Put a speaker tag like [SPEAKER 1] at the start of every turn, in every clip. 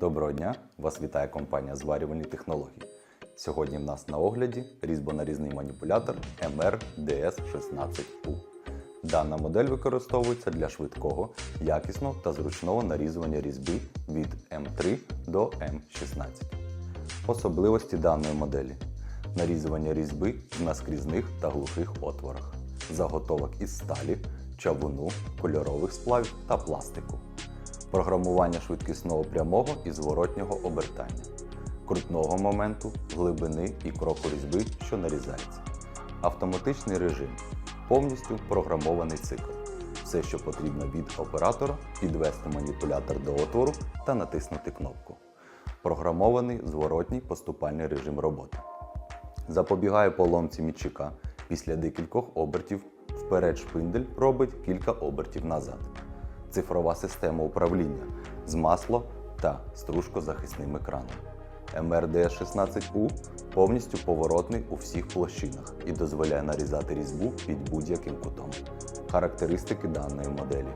[SPEAKER 1] Доброго дня! Вас вітає компанія Зварювальні технології. Сьогодні в нас на огляді різьбонарізний маніпулятор MR-DS16U. Дана модель використовується для швидкого, якісного та зручного нарізування різьби від М3 до М16. Особливості даної моделі нарізування різьби в наскрізних та глухих отворах, заготовок із сталі, чавуну, кольорових сплавів та пластику, програмування швидкісного прямого і зворотнього обертання, крутного моменту, глибини і кроку різьби, що нарізається, автоматичний режим, повністю програмований цикл. Все, що потрібно від оператора, підвести маніпулятор до отвору та натиснути кнопку. Програмований зворотній поступальний режим роботи. Запобігає поломці мічика. Після декількох обертів вперед шпиндель робить кілька обертів назад. Цифрова система управління з масло та стружкозахисним екраном. MRD16U повністю поворотний у всіх площинах і дозволяє нарізати різьбу під будь-яким кутом. Характеристики даної моделі.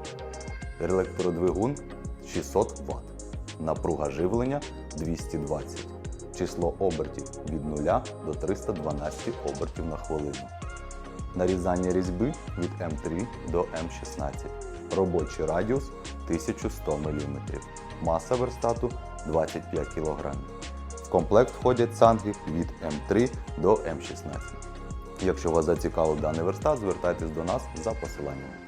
[SPEAKER 1] Електродвигун 600 Вт. Напруга живлення 220. Число обертів від 0 до 312 обертів на хвилину. Нарізання різьби від М3 до М16. Робочий радіус 1100 мм. Маса верстату 25 кг. В комплект входять цанги від М3 до М16. Якщо вас зацікавив даний верстат, звертайтесь до нас за посиланням.